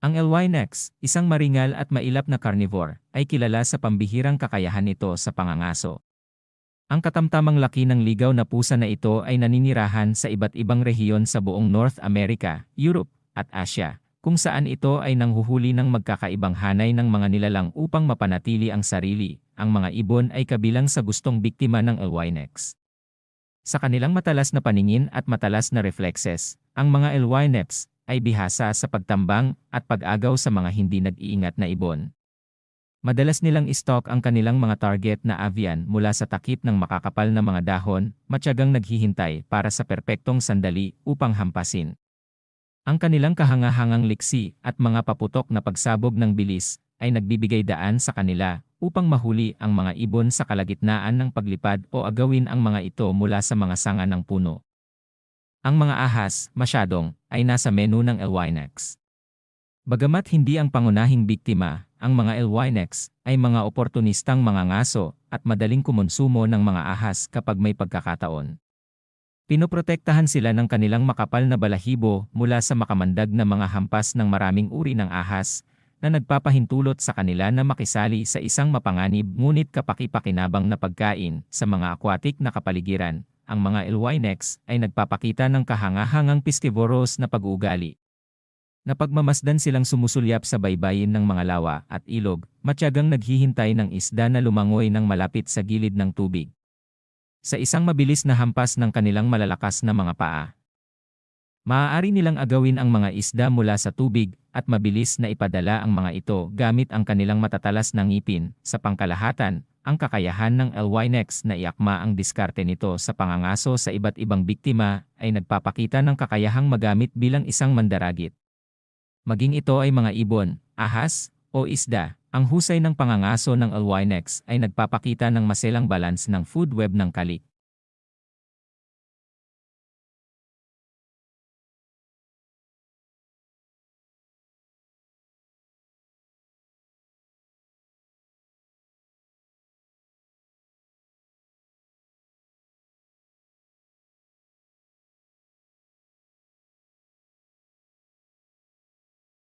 Ang Elwinex, isang maringal at mailap na carnivore, ay kilala sa pambihirang kakayahan nito sa pangangaso. Ang katamtamang laki ng ligaw na pusa na ito ay naninirahan sa iba't ibang rehiyon sa buong North America, Europe, at Asia, kung saan ito ay nanghuhuli ng magkakaibang hanay ng mga nilalang upang mapanatili ang sarili. Ang mga ibon ay kabilang sa gustong biktima ng Elwinex. Sa kanilang matalas na paningin at matalas na reflexes, ang mga Elwinex ay bihasa sa pagtambang at pag-agaw sa mga hindi nag-iingat na ibon. Madalas nilang istalk ang kanilang mga target na avian mula sa takip ng makakapal na mga dahon, matyagang naghihintay para sa perpektong sandali upang hampasin. Ang kanilang kahangahangang liksi at mga paputok na pagsabog ng bilis ay nagbibigay daan sa kanila upang mahuli ang mga ibon sa kalagitnaan ng paglipad o agawin ang mga ito mula sa mga sanga ng puno. Ang mga ahas, masyadong, ay nasa menu ng Elwinex. Bagamat hindi ang pangunahing biktima, ang mga Elwinex ay mga oportunistang mga ngaso at madaling kumonsumo ng mga ahas kapag may pagkakataon. Pinoprotektahan sila ng kanilang makapal na balahibo mula sa makamandag na mga hampas ng maraming uri ng ahas na nagpapahintulot sa kanila na makisali sa isang mapanganib ngunit kapaki-pakinabang na pagkain sa mga aquatic na kapaligiran. Ang mga Elwinex ay nagpapakita ng kahangahangang pistivoros na pag-uugali. Napagmamasdan silang sumusulyap sa baybayin ng mga lawa at ilog, matyagang naghihintay ng isda na lumangoy ng malapit sa gilid ng tubig. Sa isang mabilis na hampas ng kanilang malalakas na mga paa. Maaari nilang agawin ang mga isda mula sa tubig at mabilis na ipadala ang mga ito gamit ang kanilang matatalas na ngipin. Sa pangkalahatan, ang kakayahan ng Elwinex na iakma ang diskarte nito sa pangangaso sa iba't ibang biktima ay nagpapakita ng kakayahang magamit bilang isang mandaragit. Maging ito ay mga ibon, ahas, o isda, ang husay ng pangangaso ng Elwinex ay nagpapakita ng maselang balance ng food web ng kalik.